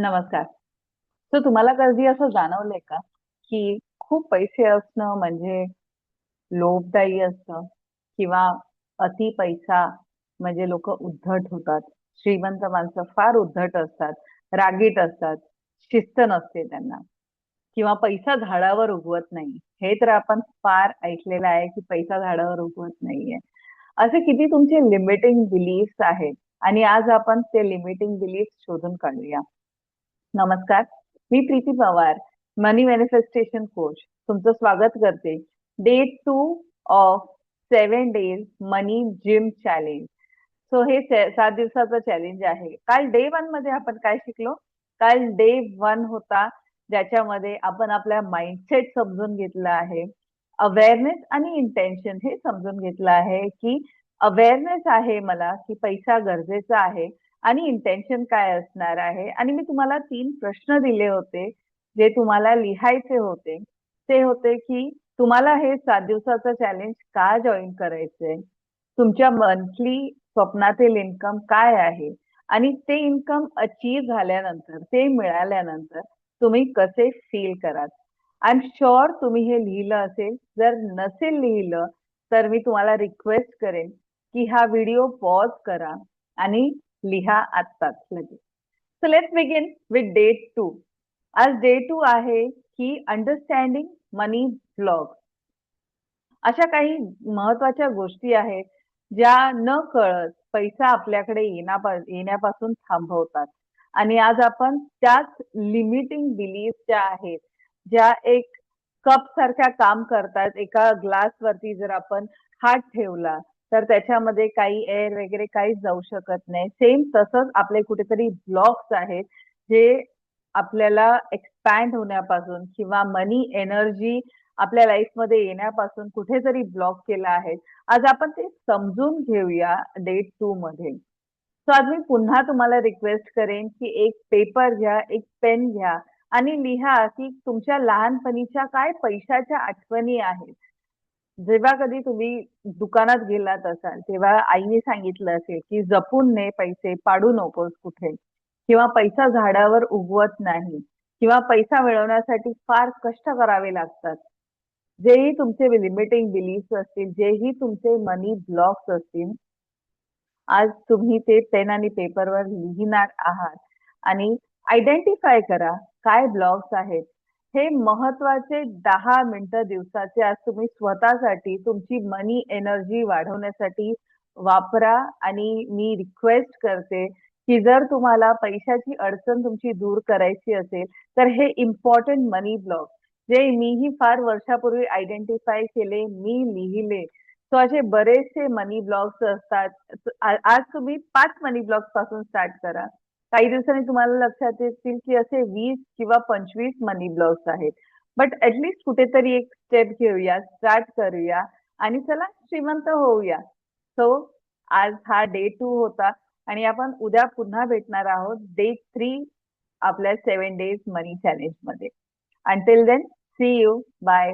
नमस्कार. सो तुम्हाला कधी असं जाणवलंय का, की खूप पैसे असणं म्हणजे लोभदायी असतं किंवा अति पैसा म्हणजे लोकं उद्धट होतात. श्रीमंत माणसं फार उद्धट असतात, रागीट असतात, शिस्त नसते त्यांना किंवा पैसा झाडावर उगवत नाही. हे तर आपण फार ऐकलेलं आहे, की पैसा झाडावर उगवत नाहीये. असे किती तुमचे लिमिटिंग बिलीफ्स आहेत आणि आज आपण ते लिमिटिंग बिलीफ्स शोधून काढूया. नमस्कार, मी Preeti Pawar, money manifestation coach तुमचं स्वागत करते. Day two of seven days money gym challenge. So हे सात दिवसाचं चॅलेंज आहे. काल डे वनमध्ये आपण काय शिकलो? काल डे वन होता, ज्याच्यामध्ये आपण आपला माइंडसेट समजून घेतला आहे. अवेअरनेस आणि इंटेन्शन हे समजून घेतलं आहे, की अवेअरनेस आहे मला, की पैसा गरजेचा आहे आणि इंटेन्शन काय असणार आहे आणि मी तुम्हाला तीन प्रश्न दिले होते, जे तुम्हाला लिहायचे होते. ते होते, की तुम्हाला हे सात दिवसाचं चॅलेंज का जॉइन करायचंय? तुमच्या मंथली स्वप्नातील इन्कम काय आहे? आणि ते इन्कम अचीव्ह झाल्यानंतर, ते मिळाल्यानंतर तुम्ही कसे फील कराल? आय एम शुअर तुम्ही हे लिहिलं असेल. जर नसेल लिहिलं, तर मी तुम्हाला रिक्वेस्ट करेन, की हा व्हिडिओ पॉज करा आणि लिहा आत्ताच लगेच. So let's begin with day two आज डे टू आहे, की अंडरस्टँडिंग मनी ब्लॉग अशा काही महत्त्वाच्या गोष्टी आहेत, ज्या न कळत पैसा आपल्याकडे येण्यापासून थांबवतात. आणि आज आपण त्याच लिमिटिंग बिलीफ ज्या आहेत, ज्या एक कपसारख्या काम करतात. एका ग्लासवरती जर आपण हात ठेवला, तर त्याच्यामध्ये काही एअर वगैरे काहीच जाऊ शकत नाही. सेम तसंच आपले कुठेतरी ब्लॉक्स आहेत, जे आपल्याला एक्सपॅन्ड होण्यापासून किंवा मनी एनर्जी आपल्या लाईफमध्ये येण्यापासून कुठेतरी ब्लॉक केला आहे. आज आपण ते समजून घेऊया डे टू मध्ये. सो आज मी पुन्हा तुम्हाला रिक्वेस्ट करेन, की एक पेपर घ्या, एक पेन घ्या आणि लिहा, की तुमच्या लहानपणीच्या काय पैशाच्या आठवणी आहेत. जेव्हा कधी तुम्ही दुकानात गेलात असाल, तेव्हा आईने सांगितलं असेल, की जपून ने पैसे, पाडू नकोस कुठे किंवा पैसा झाडावर उगवत नाही किंवा पैसा मिळवण्यासाठी फार कष्ट करावे लागतात. जेही तुमचे लिमिटिंग बिलीफ असतील, जेही तुमचे मनी ब्लॉक्स असतील, आज तुम्ही ते पेन आणि पेपरवर लिहिणार आहात आणि आयडेंटिफाय करा काय ब्लॉक्स आहेत. हे महत्त्वाचे दहा मिनिटं दिवसाचे आज तुम्ही स्वतःसाठी तुमची मनी एनर्जी वाढवण्यासाठी वापरा आणि मी रिक्वेस्ट करते, की जर तुम्हाला पैशाची अडचण तुमची दूर करायची असेल, तर हे इम्पॉर्टंट मनी ब्लॉग जे मीही फार वर्षापूर्वी आयडेंटिफाय केले, मी लिहिले. सो असे बरेचसे मनी ब्लॉग्स असतात. आज तुम्ही पाच मनी ब्लॉग्सपासून स्टार्ट करा. काही दिवसांनी तुम्हाला लक्षात येतील, की असे वीस किंवा 25 मनी ब्लॉक्स आहेत. बट ऍटलिस्ट कुठेतरी एक स्टेप घेऊया, स्टार्ट करूया आणि चला श्रीमंत होऊया. सो आज हा डे टू होता आणि आपण उद्या पुन्हा भेटणार आहोत डे थ्री आपल्या seven days money चॅलेंजमध्ये until then see you. Bye.